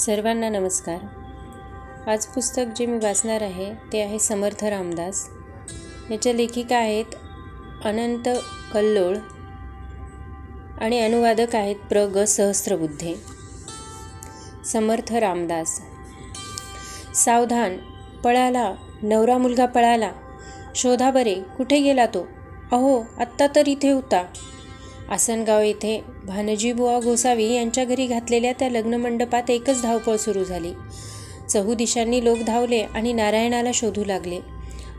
सर्वांना नमस्कार. आज पुस्तक जे मी वाचणार आहे ते आहे समर्थ रामदास. याच्या लेखिका आहेत अनंत कल्लोळ आणि अनुवादक आहेत प्र. ग. सहस्त्रबुद्धे समर्थ रामदास. सावधान पळाला नवरा मुलगा पळाला. शोधा बरे कुठे गेला तो? अहो आत्ता तर इथे होता. आसनगाव येथे भानजीबुवा गोसावी यांच्या घरी घातलेल्या त्या लग्नमंडपात एकच धावपळ सुरू झाली. चहू दिशांनी लोक धावले आणि नारायणाला शोधू लागले.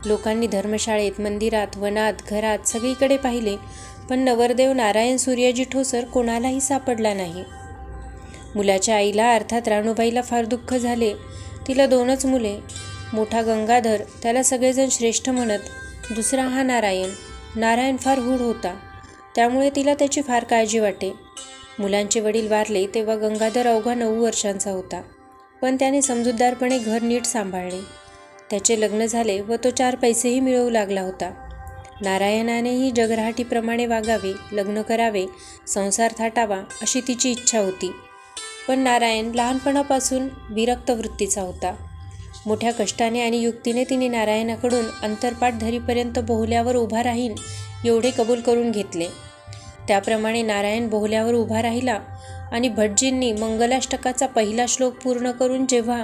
लोकांनी धर्मशाळेत मंदिरात वनात घरात सगळीकडे पाहिले पण नवरदेव नारायण सूर्याजी ठोसर कोणालाही सापडला नाही. मुलाच्या आईला अर्थात राणूबाईला फार दुःख झाले. तिला दोनच मुले मोठा गंगाधर त्याला सगळेजण श्रेष्ठ म्हणत दुसरा हा नारायण. नारायण फार हूड होता. त्यामुळे तिला त्याची फार काळजी वाटे. मुलांचे वडील वारले तेव्हा गंगाधर अवघा नऊ वर्षांचा होता. पण त्याने समजूतदारपणे घर नीट सांभाळले. त्याचे लग्न झाले व तो चार पैसेही मिळवू लागला होता. नारायणानेही जगराहाटीप्रमाणे वागावे लग्न करावे संसार थाटावा अशी तिची इच्छा होती. पण नारायण लहानपणापासून विरक्त वृत्तीचा होता. मोठ्या कष्टाने आणि युक्तीने तिने नारायणाकडून अंतरपाठ धरीपर्यंत बोहल्यावर उभा राहीन एवढे कबूल करून घेतले. त्याप्रमाणे नारायण बोहल्यावर उभा राहिला आणि भटजींनी मंगलाष्टकाचा पहिला श्लोक पूर्ण करून जेव्हा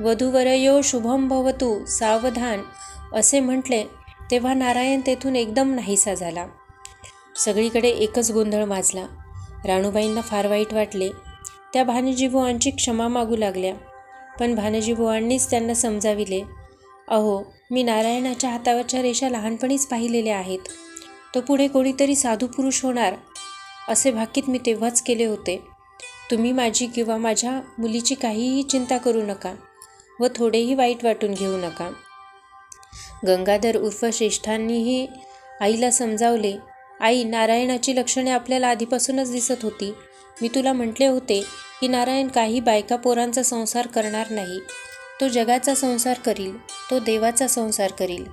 वधूवरयो शुभम भवतु सावधान असे म्हटले तेव्हा नारायण तेथून एकदम नाहीसा झाला. सगळीकडे एकच गोंधळ माजला. राणूबाईंना फार वाईट वाटले. त्या भानजीबुवांची क्षमा मागू लागल्या. पण भानजीबुवांनीच त्यांना समजाविले. अहो मी नारायणाच्या हातावरच्या रेषा लहानपणीच पाहिलेल्या आहेत. तो पुढे कोणीतरी साधू पुरुष होणार असे भाकीत मी तेव्हाच केले होते. तुम्ही माझी किंवा माझ्या मुलीची काहीही चिंता करू नका व थोडेही वाईट वाटून घेऊ नका. गंगाधर उर्फ श्रेष्ठांनीही आईला समजावले आई नारायणाची लक्षणे आपल्याला आधीपासूनच दिसत होती. मी तुला म्हटले होते की नारायण काही बायका पोरांचा संसार करणार नाही. तो जगाचा संसार करील तो देवाचा संसार करील.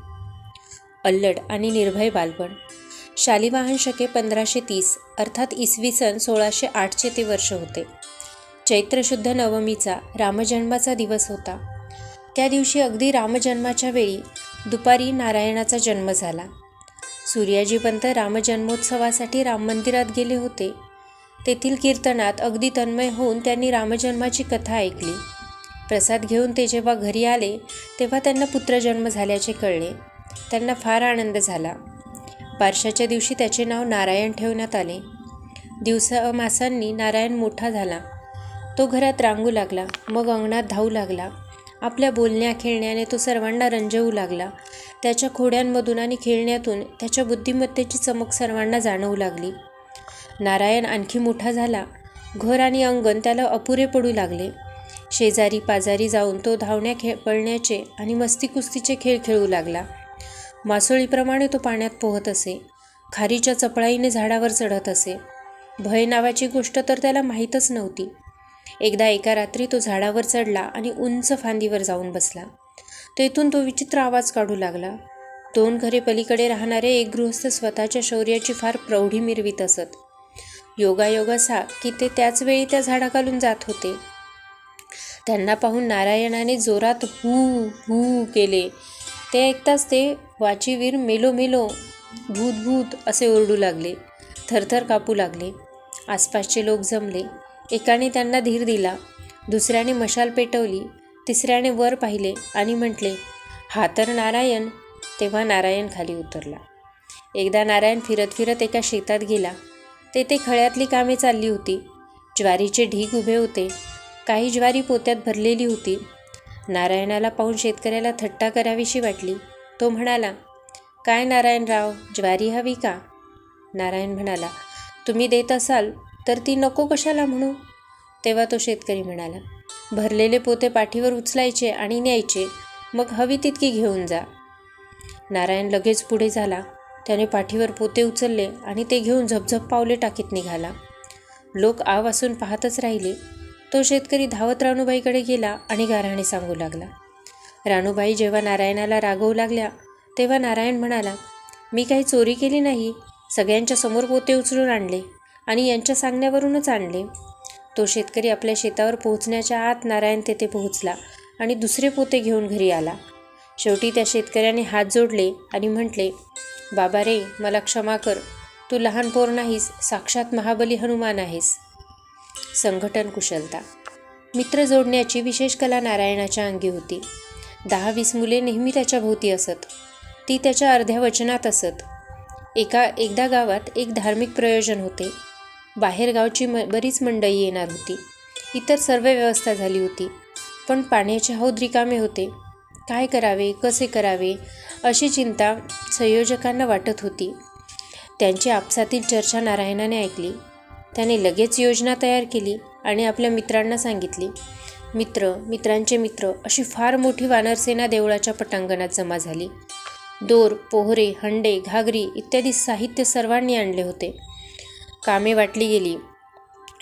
अल्लड आणि निर्भय बालपण. शालिवाहन शके पंधराशे तीस अर्थात इसवी सन सोळाशे आठचे ते वर्ष होते. चैत्रशुद्ध नवमीचा रामजन्माचा दिवस होता. त्या दिवशी अगदी रामजन्माच्या वेळी दुपारी नारायणाचा जन्म झाला. सूर्याजीपंत रामजन्मोत्सवासाठी राम मंदिरात गेले होते. तेथील कीर्तनात अगदी तन्मय होऊन त्यांनी रामजन्माची कथा ऐकली. प्रसाद घेऊन ते जेव्हा घरी आले तेव्हा त्यांना पुत्रजन्म झाल्याचे कळले. त्यांना फार आनंद झाला. बारशाच्या दिवशी त्याचे नाव नारायण ठेवण्यात आले. दिवसा मासांनी नारायण मोठा झाला. तो घरात रांगू लागला मग अंगणात धावू लागला. आपल्या बोलण्या खेळण्याने तो सर्वांना रंजवू लागला. त्याच्या खोड्यांमधून आणि खेळण्यातून त्याच्या बुद्धिमत्तेची चमक सर्वांना जाणवू लागली. नारायण आणखी मोठा झाला. घर आणि अंगण त्याला अपुरे पडू लागले. शेजारी पाजारी जाऊन तो धावण्या खेळ पळण्याचे आणि मस्ती कुस्तीचे खेळ खेळू लागला. मासोळीप्रमाणे तो पाण्यात पोहत असे. खारीच्या चपळाईने झाडावर चढत असे. भय नावाची गोष्ट तर त्याला माहीतच नव्हती. एकदा एका रात्री तो झाडावर चढला आणि उंच फांदीवर जाऊन बसला. तेथून तो विचित्र आवाज काढू लागला. दोन घरे पलीकडे राहणारे एक गृहस्थ स्वतःच्या शौर्याची फार प्रौढी मिरवीत असत. योगायोग असा की ते त्याच वेळी त्या झाडाखालून जात होते. त्यांना पाहून नारायणाने जोरात हू हू केले. ते ऐकताच ते वाचीवीर मेलो मेलो भूत भूत असे ओरडू लागले थरथर कापू लागले. आसपासचे लोक जमले. एकाने त्यांना धीर दिला दुसऱ्याने मशाल पेटवली तिसऱ्याने वर पाहिले आणि म्हटले हा तर नारायण. तेव्हा नारायण खाली उतरला. एकदा नारायण फिरत फिरत एका शेतात गेला. तेथे खळ्यातली कामे चालली होती. ज्वारीचे ढीग उभे होते. काही ज्वारी पोत्यात भरलेली होती. नारायणाला पाहून शेतकऱ्याला थट्टा करावीशी वाटली. तो म्हणाला काय नारायणराव ज्वारी हवी का? नारायण म्हणाला तुम्ही देत असाल तर ती नको कशाला म्हणू? तेव्हा तो शेतकरी म्हणाला भरलेले पोते पाठीवर उचलायचे आणि न्यायचे मग हवी तितकी घेऊन जा. नारायण लगेच पुढे झाला. त्याने पाठीवर पोते उचलले आणि ते घेऊन झपझप पावले टाकीत निघाला. लोक आव असून पाहतच राहिले. तो शेतकरी धावत राणूबाईकडे गेला आणि गाराणी सांगू लागला. राणूबाई जेव्हा नारायणाला रागवू लागल्या तेव्हा नारायण म्हणाला मी काही चोरी केली नाही सगळ्यांच्या समोर पोते उचलून आणले आणि यांच्या सांगण्यावरूनच आणले. तो शेतकरी आपल्या शेतावर पोहोचण्याच्या आत नारायण तेथे पोहोचला आणि दुसरे पोते घेऊन घरी आला. शेवटी त्या शेतकऱ्याने हात जोडले आणि म्हटले बाबा रे मला क्षमा कर. तू लहान पोर नाहीस साक्षात महाबली हनुमान आहेस. संघटन कुशलता. मित्र जोडण्याची विशेष कला नारायणाच्या अंगी होती. दहा वीस मुले नेहमी त्याच्या भोवती असत. ती त्याच्या अर्ध्या वचनात असत. एका एकदा गावात एक धार्मिक प्रयोजन होते. बाहेर गावची म बरीच मंडळी येणार होती. इतर सर्व व्यवस्था झाली होती. पण पाण्याचे हौद रिकामे होते. काय करावे कसे करावे अशी चिंता संयोजकांना वाटत होती. त्यांची आपसातील चर्चा नारायणाने ऐकली. त्याने लगेच योजना तयार केली आणि आपल्या मित्रांना सांगितली मित्र मित्रांचे मित्र अशी फार मोठी वानरसेना देवळाच्या पटांगणात जमा झाली. दोर पोहरे हंडे घागरी इत्यादी साहित्य सर्वांनी आणले होते. कामे वाटली गेली.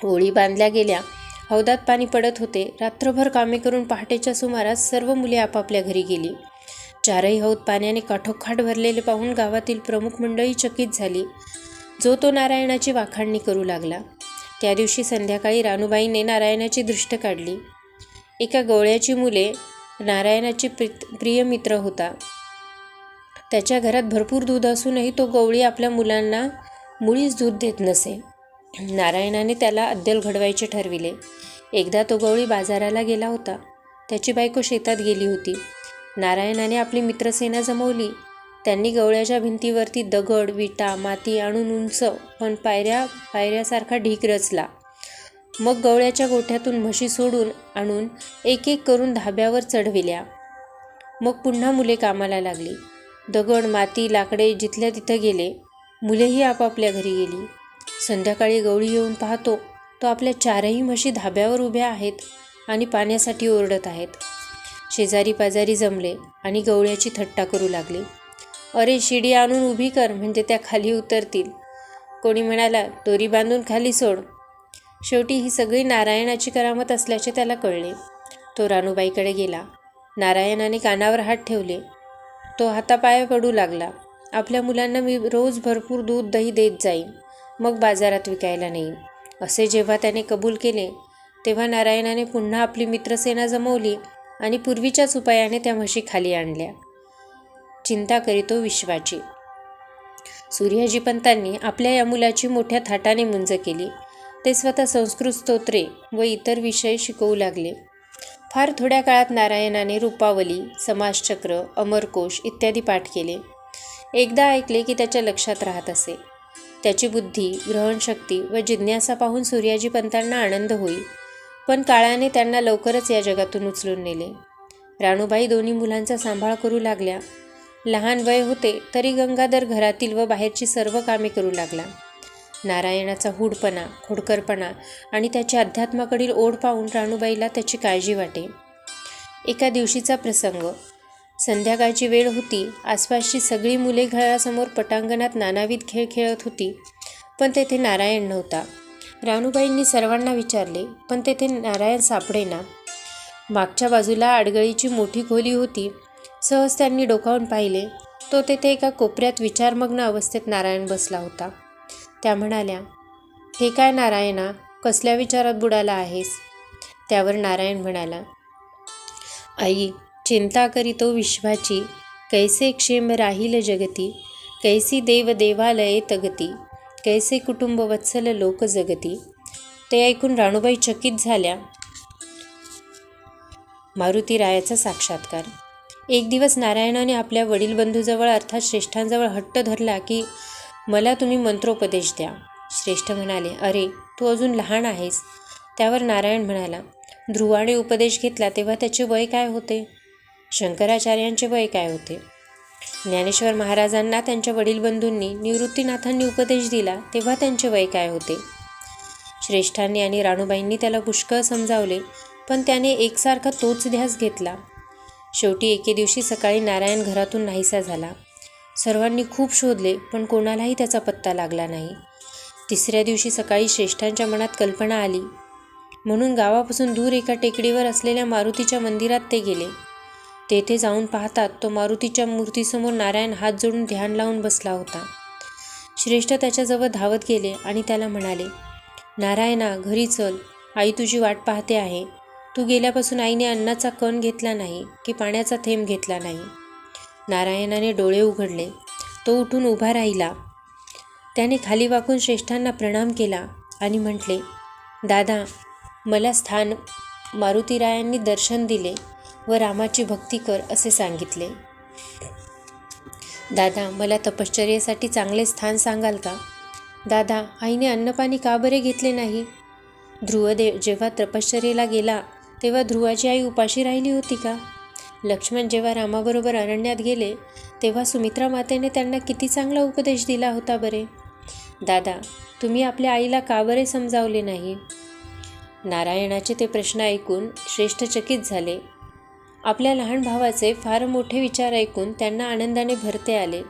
ओळी बांधल्या गेल्या. हौदात पाणी पडत होते. रात्रभर कामे करून पहाटेच्या सुमारास सर्व मुले आपापल्या घरी गेली. चारही हौद पाण्याने काठोखाट भरलेले पाहून गावातील प्रमुख मंडळी चकित झाली. जो तो नारायणाची वाखाणणी करू लागला. त्या दिवशी संध्याकाळी रानूबाईने नारायणाची दृष्ट काढली. एका गवळ्याची मुले नारायणाची प्रिय मित्र होता. त्याच्या घरात भरपूर दूध असूनही तो गवळी आपल्या मुलांना मुळीच दूध देत नसे. नारायणाने त्याला अद्दल घडवायचे ठरविले. एकदा तो गवळी बाजाराला गेला होता. त्याची बायको शेतात गेली होती. नारायणाने आपली मित्रसेना जमवली. त्यांनी गवळ्याच्या भिंतीवरती दगड विटा माती आणून उंच पण पायऱ्या पायऱ्यासारखा ढीक रचला. मग गवळ्याच्या गोठ्यातून म्हशी सोडून आणून एक एक करून धाब्यावर चढविल्या. मग पुन्हा मुले कामाला लागली. दगड माती लाकडे जिथल्या तिथं गेले. मुलेही आपापल्या घरी गेली. संध्याकाळी गवळी येऊन पाहतो तो आपल्या चारही म्हशी धाब्यावर उभ्या आहेत आणि पाण्यासाठी ओरडत आहेत. शेजारी पाजारी जमले आणि गवळ्याची थट्टा करू लागले. अरे शिडी आणून उभी कर म्हणजे त्या खाली उतरतील. कोणी म्हणाला दोरी बांधून खाली सोड. शेवटी ही सगळी नारायणाची करामत असल्याचे त्याला कळले. तो रानूबाईकडे गेला. नारायणाने कानावर हात ठेवले. तो हातापाया पडू लागला. आपल्या मुलांना मी रोज भरपूर दूध दही देत जाईन. मग बाजारात विकायला नेईन. असे जेव्हा त्याने कबूल केले तेव्हा नारायणाने पुन्हा आपली मित्रसेना जमवली आणि पूर्वीच्याच उपायाने त्या म्हशी खाली आणल्या. चिंता करीतो विश्वाची. सूर्याजी पंतांनी आपल्या या मुलाची मोठ्या थाटाने मुंज केली. ते स्वतः संस्कृत स्तोत्रे व इतर विषय शिकवू लागले. फार थोड्या काळात नारायणाने रूपावली समाजचक्र अमरकोश इत्यादी पाठ केले. एकदा ऐकले की त्याच्या लक्षात राहत असे. त्याची बुद्धी ग्रहणशक्ती व जिज्ञासा पाहून सूर्याजी पंतांना आनंद होई. पण काळाने त्यांना लवकरच या जगातून उचलून नेले. राणूबाई दोन्ही मुलांचा सांभाळ करू लागल्या. लहान वय होते तरी गंगाधर घरातील व बाहेरची सर्व कामे करू लागला. नारायणाचा हूडपणा खोडकरपणा आणि त्याच्या अध्यात्माकडील ओढ पाहून राणूबाईला त्याची काळजी वाटे. एका दिवशीचा प्रसंग. संध्याकाळची वेळ होती. आसपासची सगळी मुले घरासमोर पटांगणात नानाविध खेळ खेळत होती पण तेथे नारायण नव्हता. राणूबाईंनी सर्वांना विचारले पण तेथे नारायण सापडेना? मागच्या बाजूला आडगळीची मोठी खोली होती. सहज त्यांनी डोकावून पाहिले. तो तेथे एका कोपऱ्यात विचारमग्न अवस्थेत नारायण बसला होता. त्या म्हणाल्या हे काय नारायणा कसल्या विचारात बुडाला आहेस? त्यावर नारायण म्हणाला आई चिंता करीतो विश्वाची कैसे क्षेम राहील जगती कैसी देव देवालये तगती कैसे कुटुंब वत्सल लोक जगती. ते ऐकून राणूबाई चकित झाल्या. मारुती रायाचा साक्षात्कार. एक दिवस नारायणाने आपल्या वडील बंधूजवळ अर्थात श्रेष्ठांजवळ हट्ट धरला की मला तुम्ही मंत्रोपदेश द्या. श्रेष्ठ म्हणाले अरे तू अजून लहान आहेस. त्यावर नारायण म्हणाला ध्रुवाने उपदेश घेतला तेव्हा त्याचे वय काय होते? शंकराचार्यांचे वय काय होते? ज्ञानेश्वर महाराजांना त्यांच्या वडील बंधूंनी निवृत्तीनाथांनी उपदेश दिला तेव्हा त्यांचे वय काय होते? श्रेष्ठांनी आणि राणूबाईंनी त्याला पुष्कळ समजावले पण त्याने एकसारखा तोच ध्यास घेतला. शेवटी एके दिवशी सकाळी नारायण घरातून नाहीसा झाला. सर्वांनी खूप शोधले पण कोणालाही त्याचा पत्ता लागला नाही. तिसऱ्या दिवशी सकाळी श्रेष्ठांच्या मनात कल्पना आली. म्हणून गावापासून दूर एका टेकडीवर असलेल्या मारुतीच्या मंदिरात ते गेले. तेथे जाऊन पाहतात तो मारुतीच्या मूर्तीसमोर नारायण हात जोडून ध्यान लावून बसला होता. श्रेष्ठ त्याच्याजवळ धावत गेले आणि त्याला म्हणाले नारायणा घरी चल. आई तुझी वाट पाहते आहे. तू गेल्यापासून आईने अन्नाचा कण घेतला नाही की पाण्याचा थेंब घेतला नाही. नारायणाने डोळे उघडले. तो उठून उभा राहिला. त्याने खाली वाकून श्रेष्ठांना प्रणाम केला आणि म्हटले दादा मला स्थान मारुतीरायांनी दर्शन दिले व रामाची भक्ती कर असे सांगितले. दादा मला तपश्चर्येसाठी चांगले स्थान सांगाल का? दादा आईने अन्नपाणी का बरे घेतले नाही? ध्रुवदेव जेव्हा तपश्चर्येला गेला तेव्हा ध्रुवाची आई उपाशी राहिली होती का? लक्ष्मण जेव्हा रामाबरोबर अरण्यात गेले तेव्हा सुमित्रा मातेने त्यांना किती चांगला उपदेश दिला होता बरे? दादा तुम्ही आपल्या आईला का बरे समजावले नाही? नारायणाचे ते प्रश्न ऐकून श्रेष्ठचकित झाले. आपल्या लहान भावाचे फार मोठे विचार ऐकून त्यांना आनंदाने भरते आले.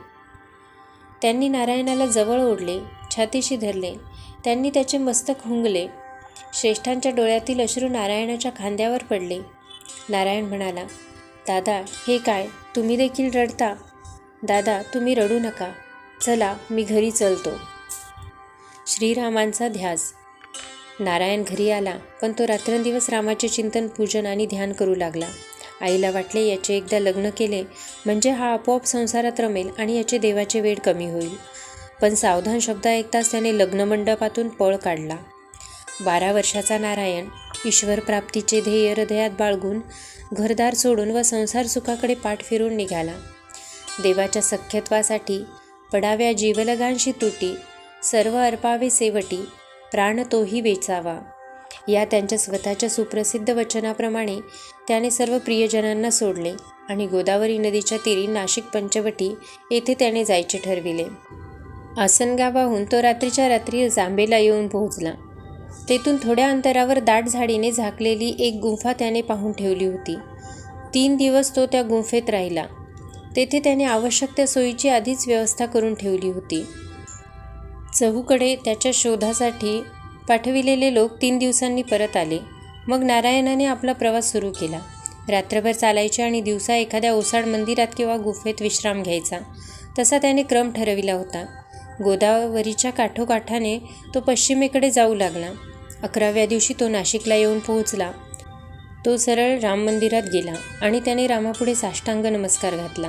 त्यांनी नारायणाला जवळ ओढले छातीशी धरले. त्यांनी त्याचे मस्तक हुंगले. श्रेष्ठांच्या डोळ्यातील अश्रू नारायणाच्या खांद्यावर पडले. नारायण म्हणाला दादा हे काय? तुम्ही देखील रडता? दादा तुम्ही रडू नका. चला मी घरी चलतो. श्रीरामांचा ध्यास. नारायण घरी आला पण तो रात्रंदिवस रामाचे चिंतन पूजन आणि ध्यान करू लागला. आईला वाटले याचे एकदा लग्न केले म्हणजे हा आपोआप संसारात रमेल आणि याचे देवाचे वेळ कमी होईल. पण सावधान शब्द ऐकताच त्याने लग्नमंडपातून पळ काढला. बारा वर्षाचा नारायण ईश्वर प्राप्तीचे ध्येय हृदयात बाळगून घरदार सोडून व संसार सुखाकडे पाठ फिरून निघाला. देवाच्या सख्यत्वासाठी पडाव्या जीवलगांशी तुटी सर्व अर्पावे सेवटी प्राण तोही वेचावा. या त्यांच्या स्वतःच्या सुप्रसिद्ध वचनाप्रमाणे त्याने सर्व प्रियजनांना सोडले आणि गोदावरी नदीच्या तीरी नाशिक पंचवटी येथे त्याने जायचे ठरविले. आसनगावाहून तो रात्रीच्या रात्री जांबेला येऊन पोहोचला. तेथून थोड्या अंतरावर दाट झाडीने झाकलेली एक गुंफा त्याने पाहून ठेवली होती. तीन दिवस तो त्या गुंफेत राहिला. तेथे त्याने आवश्यक त्या सोयीची आधीच व्यवस्था करून ठेवली होती. चहूकडे त्याच्या शोधासाठी पाठविलेले लोक तीन दिवसांनी परत आले. मग नारायणाने आपला प्रवास सुरू केला. रात्रभर चालायचे आणि दिवसा एखाद्या ओसाड मंदिरात किंवा गुफेत विश्राम घ्यायचा. तसा त्याने क्रम ठरविला होता. गोदावरीच्या काठोकाठाने तो पश्चिमेकडे जाऊ लागला. अकराव्या दिवशी तो नाशिकला येऊन पोहोचला. तो सरळ राम मंदिरात गेला आणि त्याने रामापुढे साष्टांग नमस्कार घातला.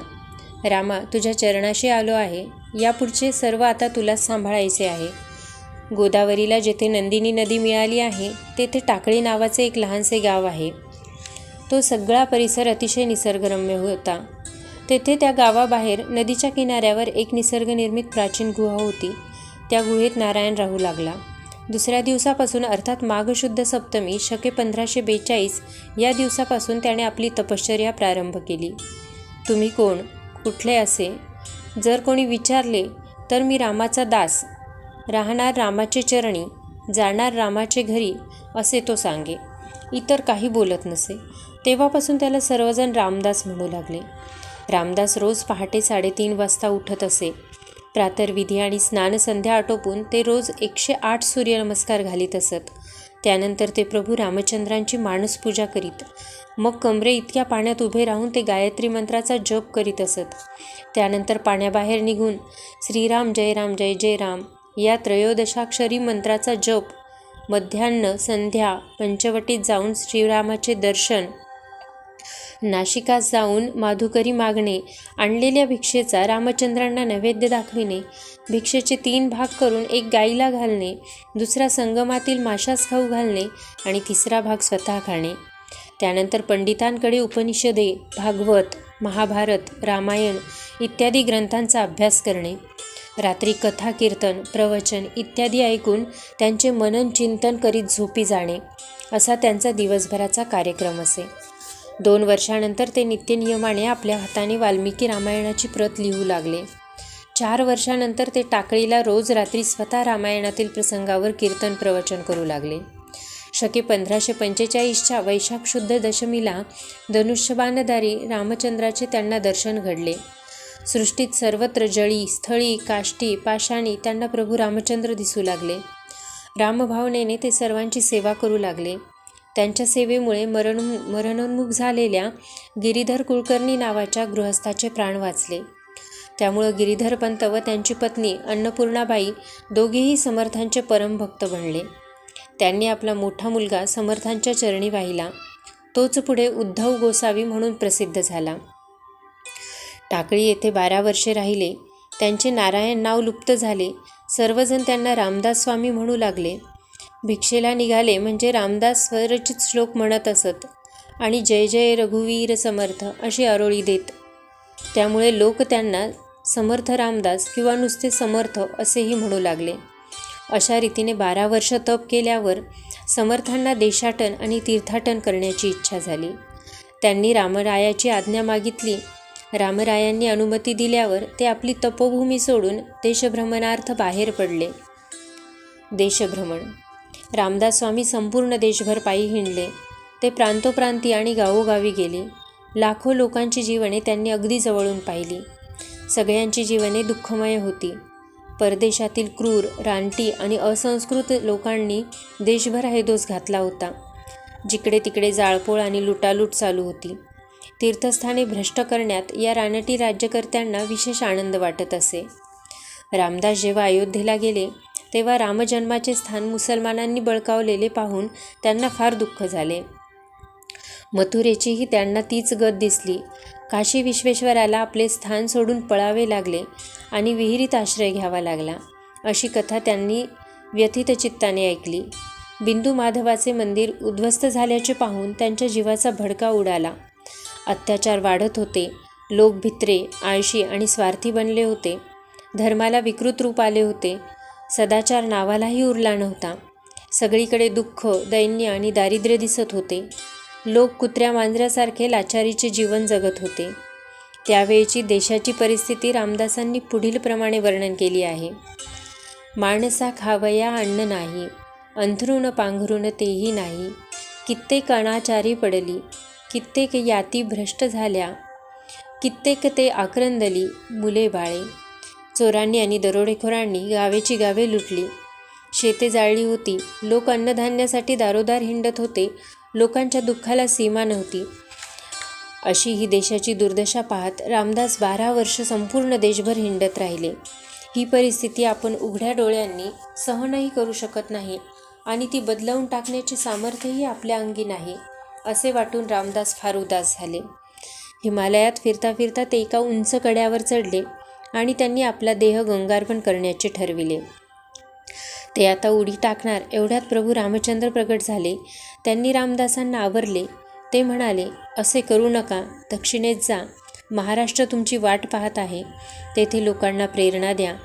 रामा तुझ्या चरणाशी आलो आहे. यापुढचे सर्व आता तुलाच सांभाळायचे आहे. गोदावरीला जेथे नंदिनी नदी मिळाली आहे तेथे टाकळी नावाचे एक लहानसे गाव आहे. तो सगळा परिसर अतिशय निसर्गरम्य होता. तेथे त्या गावाबाहेर नदीच्या किनाऱ्यावर एक निसर्गनिर्मित प्राचीन गुहा होती. त्या गुहेत नारायण राहू लागला. दुसऱ्या दिवसापासून अर्थात माघशुद्ध सप्तमी शके पंधराशे बेचाळीस या दिवसापासून त्याने आपली तपश्चर्या प्रारंभ केली. तुम्ही कोण? कुठले असे? जर कोणी विचारले तर मी रामाचा दास. राहणार रामाचे चरणी जाणार रामाचे घरी असे तो सांगे. इतर काही बोलत नसे. तेव्हापासून त्याला सर्वजण रामदास म्हणू लागले. रामदास रोज पहाटे साडेतीन वाजता उठत असे. प्रातर्विधी आणि स्नानसंध्या आटोपून ते रोज एकशे आठ सूर्यनमस्कार घालीत असत. त्यानंतर ते प्रभू रामचंद्रांची माणूसपूजा करीत. मग कमरे इतक्या पाण्यात उभे राहून ते गायत्री मंत्राचा जप करीत असत. त्यानंतर पाण्याबाहेर निघून श्रीराम जय राम जय जय राम या त्रयोदशाक्षरी मंत्राचा जप मध्यान्ह संध्या पंचवटीत जाऊन श्रीरामाचे दर्शन नाशिकात जाऊन माधुकरी मागणे आणलेल्या भिक्षेचा रामचंद्रांना नैवेद्य दाखविणे भिक्षेचे तीन भाग करून एक गाईला घालणे दुसरा संगमातील माशास खाऊ घालणे आणि तिसरा भाग स्वतः खाणे. त्यानंतर पंडितांकडे उपनिषदे भागवत महाभारत रामायण इत्यादी ग्रंथांचा अभ्यास करणे. रात्री कथा कीर्तन प्रवचन इत्यादी ऐकून त्यांचे मनन चिंतन करीत झोपी जाणे. असा त्यांचा दिवसभराचा कार्यक्रम असे. दोन वर्षानंतर ते नित्यनियमाने आपल्या हाताने वाल्मिकी रामायणाची प्रत लिहू लागले. चार वर्षानंतर ते टाकळीला रोज रात्री स्वतः रामायणातील प्रसंगावर कीर्तन प्रवचन करू लागले. शके पंधराशे पंचेचाळीसच्या वैशाख शुद्ध दशमीला धनुष्यबाणधारी रामचंद्राचे त्यांना दर्शन घडले. सृष्टीत सर्वत्र जळी स्थळी काष्टी पाषाणी त्यांना प्रभू रामचंद्र दिसू लागले. रामभावनेने ते सर्वांची सेवा करू लागले. त्यांच्या सेवेमुळे मरण मरणोन्मुख झालेल्या गिरीधर कुलकर्णी नावाच्या गृहस्थाचे प्राण वाचले. त्यामुळं गिरीधर पंत व त्यांची पत्नी अन्नपूर्णाबाई दोघेही समर्थांचे परमभक्त बनले. त्यांनी आपला मोठा मुलगा समर्थांच्या चरणी वाहिला. तोच पुढे उद्धव गोसावी म्हणून प्रसिद्ध झाला. टाकळी येथे बारा वर्षे राहिले. त्यांचे नारायण नाव लुप्त झाले. सर्वजण त्यांना रामदास स्वामी म्हणू लागले. भिक्षेला निघाले म्हणजे रामदास स्वरचित श्लोक म्हणत असत. आणि जय जय रघुवीर समर्थ अशी आरोळी देत. त्यामुळे लोक त्यांना समर्थ रामदास किंवा नुसते समर्थ असेही म्हणू लागले. अशा रीतीने बारा वर्ष तप केल्यावर समर्थांना देशाटन आणि तीर्थाटन करण्याची इच्छा झाली. त्यांनी रामरायाची आज्ञा मागितली. रामरायांनी अनुमती दिल्यावर ते आपली तपोभूमी सोडून देशभ्रमणार्थ बाहेर पडले. देशभ्रमण रामदास स्वामी संपूर्ण देशभर पायी हिंडले. ते प्रांतोप्रांती आणि गावोगावी गेले. लाखो लोकांची जीवने त्यांनी अगदी जवळून पाहिली. सगळ्यांची जीवने दुःखमय होती. परदेशातील क्रूर रानटी आणि असंस्कृत लोकांनी देशभर हैदोस घातला होता. जिकडे तिकडे जाळपोळ आणि लुटालूट चालू होती. तीर्थस्थाने भ्रष्ट करण्यात या रानटी राज्यकर्त्यांना विशेष आनंद वाटत असे. रामदास जेव्हा अयोध्येला गेले तेव्हा रामजन्माचे स्थान मुसलमानांनी बळकावलेले पाहून त्यांना फार दुःख झाले. मथुरेचीही त्यांना तीच गत दिसली. काशी विश्वेश्वराला आपले स्थान सोडून पळावे लागले आणि विहिरीत आश्रय घ्यावा लागला अशी कथा त्यांनी व्यथित चित्ताने ऐकली. बिंदू माधवाचे मंदिर उद्ध्वस्त झाल्याचे पाहून त्यांच्या जीवाचा भडका उडाला. अत्याचार वाढत होते. लोक भित्रे आळशी आणि स्वार्थी बनले होते. धर्माला विकृत रूप आले होते. सदाचार नावालाही उरला नव्हता. सगळीकडे दुःख दैन्य आणि दारिद्र्य दिसत होते. लोक कुत्र्या मांजऱ्यासारखे लाचारीचे जीवन जगत होते. त्यावेळची देशाची परिस्थिती रामदासांनी पुढीलप्रमाणे वर्णन केली आहे. माणसा खावया अन्न नाही अंथरुण पांघरुण तेही नाही. कित्येक अनाचारी पडली कित्येक याती भ्रष्ट झाल्या. कित्येक ते आक्रंदली मुले बाळे. चोरांनी आणि दरोडेखोरांनी गावेची गावे लुटली. शेते जाळली होती. लोक अन्नधान्यासाठी दारोदार हिंडत होते. लोकांच्या दुःखाला सीमा नव्हती. अशी ही देशाची दुर्दशा पाहत रामदास बारा वर्ष संपूर्ण देशभर हिंडत राहिले. ही परिस्थिती आपण उघड्या डोळ्यांनी सहनही करू शकत नाही आणि ती बदलवून टाकण्याचे सामर्थ्यही आपल्या अंगी नाही असे वाटून रामदास फार उदास झाले. हिमालयात फिरता फिरता ते एका उंच कड्यावर चढले. आणि त्यांनी आपला देह गंगार्पण करण्याचे ठरविले. ते आता उडी टाकणार एवढ्यात प्रभू रामचंद्र प्रकट झाले. त्यांनी रामदासांना आवरले. ते म्हणाले असे करू नका दक्षिणेत जा. महाराष्ट्र तुमची वाट पाहत आहे. तेथे लोकांना प्रेरणा द्या.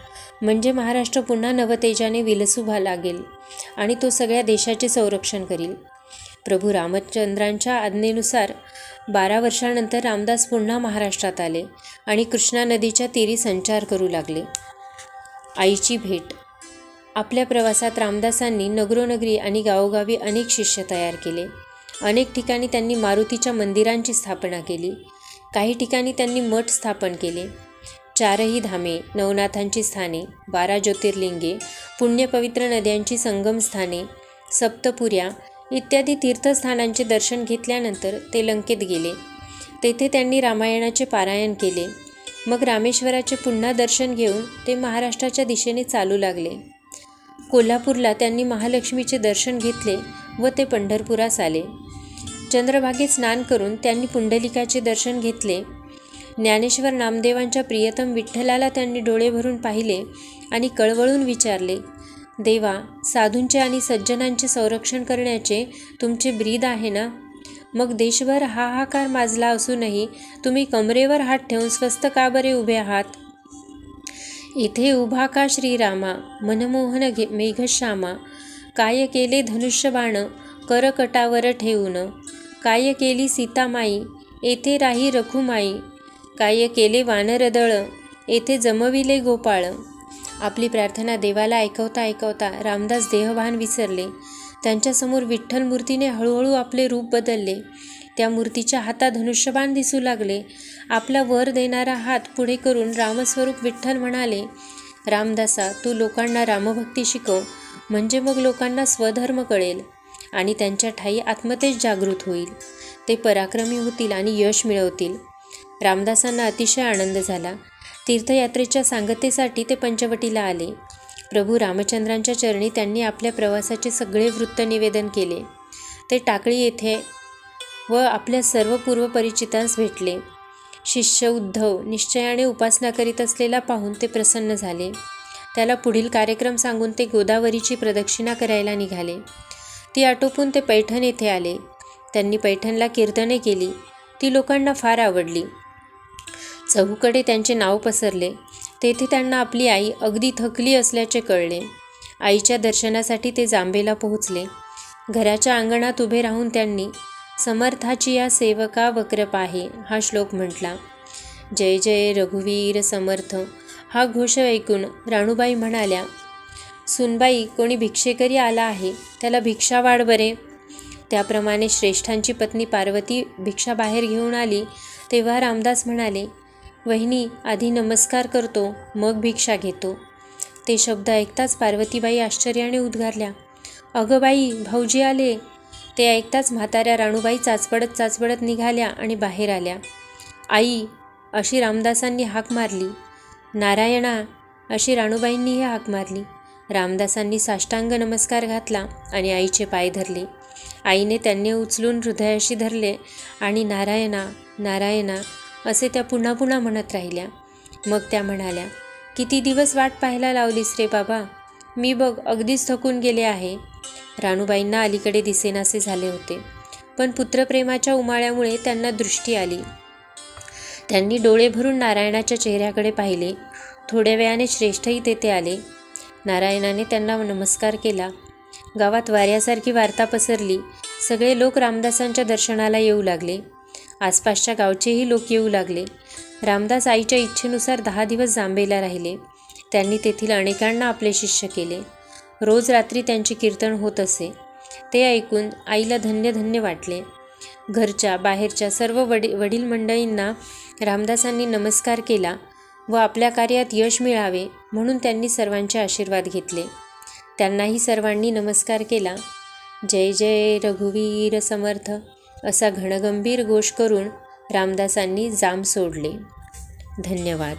म्हणजे महाराष्ट्र पुन्हा नवतेजाने विलसुभा लागेल आणि तो सगळ्या देशाचे संरक्षण करील. प्रभू रामचंद्रांच्या आज्ञेनुसार बारा वर्षानंतर रामदास पुन्हा महाराष्ट्रात आले आणि कृष्णा नदीच्या तीरी संचार करू लागले. आईची भेट. आपल्या प्रवासात रामदासांनी नगरोनगरी आणि गावोगावी अनेक शिष्य तयार केले. अनेक ठिकाणी त्यांनी मारुतीच्या मंदिरांची स्थापना केली. काही ठिकाणी त्यांनी मठ स्थापन केले. चारही धामे नवनाथांची स्थाने बारा ज्योतिर्लिंगे पुण्यपवित्र नद्यांची संगमस्थाने सप्तपुऱ्या इत्यादी तीर्थस्थानांचे दर्शन घेतल्यानंतर ते लंकेत गेले. तेथे त्यांनी रामायणाचे पारायण केले. मग रामेश्वराचे पुन्हा दर्शन घेऊन ते महाराष्ट्राच्या दिशेने चालू लागले. कोल्हापूरला त्यांनी महालक्ष्मीचे दर्शन घेतले व ते पंढरपुरास आले. चंद्रभागेत स्नान करून त्यांनी पुंडलिकाचे दर्शन घेतले. ज्ञानेश्वर नामदेवांच्या प्रियतम विठ्ठलाला त्यांनी डोळे भरून पाहिले आणि कळवळून विचारले देवा साधूंचे आणि सज्जनांचे संरक्षण करण्याचे तुमचे ब्रीद आहे ना? मग देशभर हाहाकार माजला असूनही तुम्ही कमरेवर हात ठेवून स्वस्त का बरे उभे आहात? इथे उभा का श्रीरामा? मनमोहन घे मेघश्यामा. काय केले धनुष्यबाण? करकटावर ठेवून. काय केली सीतामाई? येथे राही रखुमाई. काय केले वानरदळ? येथे जमविले गोपाळ. आपली प्रार्थना देवाला ऐकवता ऐकवता रामदास देहभान विसरले. त्यांच्यासमोर विठ्ठल मूर्तीने हळूहळू आपले रूप बदलले. त्या मूर्तीच्या हातात धनुष्यबाण दिसू लागले. आपला वर देणारा हात पुढे करून रामस्वरूप विठ्ठल म्हणाले रामदासा तू लोकांना रामभक्ती शिकव म्हणजे मग लोकांना स्वधर्म कळेल आणि त्यांच्या ठाई आत्मतेज जागृत होईल. ते पराक्रमी होतील आणि यश मिळवतील. रामदासांना अतिशय आनंद झाला. तीर्थयात्रेच्या सांगतेसाठी ते पंचवटीला आले. प्रभू रामचंद्रांच्या चरणी त्यांनी आपल्या प्रवासाचे सगळे वृत्त निवेदन केले. ते टाकळी येथे व आपल्या सर्व पूर्वपरिचितांस भेटले. शिष्य उद्धव निश्चयाने उपासना करीत असलेला पाहून ते प्रसन्न झाले. त्याला पुढील कार्यक्रम सांगून ते गोदावरीची प्रदक्षिणा करायला निघाले. ती आटोपून ते पैठण येथे आले. त्यांनी पैठणला कीर्तने केली. ती लोकांना फार आवडली. चहूकडे त्यांचे नाव पसरले. तेथे त्यांना आपली आई अगदी थकली असल्याचे कळले. आईच्या दर्शनासाठी ते जांबेला पोहोचले. घराच्या अंगणात उभे राहून त्यांनी समर्थाची या सेवका वक्रप आहे हा श्लोक म्हटला. जय जय रघुवीर समर्थ हा घोष ऐकून राणूबाई म्हणाल्या सुनबाई कोणी भिक्षेकरी आला आहे त्याला भिक्षा वाढ बरे. त्याप्रमाणे श्रेष्ठांची पत्नी पार्वती भिक्षा बाहेर घेऊन आली तेव्हा रामदास म्हणाले वहिनी आधी नमस्कार करतो मग भिक्षा घेतो. ते शब्द ऐकताच पार्वतीबाई आश्चर्याने उद्गारल्या. अगं बाई भाऊजी आले. ते ऐकताच म्हाताऱ्या राणूबाई चाचपडत चाचपडत निघाल्या आणि बाहेर आल्या. आई अशी रामदासांनी हाक मारली. नारायणा अशी राणूबाईंनीही हाक मारली. रामदासांनी साष्टांग नमस्कार घातला आणि आईचे पाय धरले. आईने त्यांनी उचलून हृदयाशी धरले आणि नारायणा नारायणा असे त्या पुन्हा पुन्हा म्हणत राहिल्या. मग त्या म्हणाल्या किती दिवस वाट पाहायला लावलीस रे बाबा? मी बघ अगदीच थकून गेले आहे. राणूबाईंना अलीकडे दिसेनासे झाले होते पण पुत्रप्रेमाच्या उमाळ्यामुळे त्यांना दृष्टी आली. त्यांनी डोळे भरून नारायणाच्या चेहऱ्याकडे पाहिले. थोड्या वेळाने श्रेष्ठही तेथे आले. नारायणाने त्यांना नमस्कार केला. गावात वाऱ्यासारखी वार्ता पसरली. सगळे लोक रामदासांच्या दर्शनाला येऊ लागले. आसपासच्या गावचेही लोक येऊ लागले. रामदास आईच्या इच्छेनुसार दहा दिवस जांबेला राहिले. त्यांनी तेथील अनेकांना आपले शिष्य केले. रोज रात्री त्यांचे कीर्तन होत असे. ते ऐकून आईला धन्य धन्य वाटले. घरच्या बाहेरच्या सर्व वडी वडील मंडळींना रामदासांनी नमस्कार केला व आपल्या कार्यात यश मिळावे म्हणून त्यांनी सर्वांचे आशीर्वाद घेतले. त्यांनाही सर्वांनी नमस्कार केला. जय जय रघुवीर समर्थ. असा घणगंभीर घोष करून रामदासांनी जाम सोडले. धन्यवाद.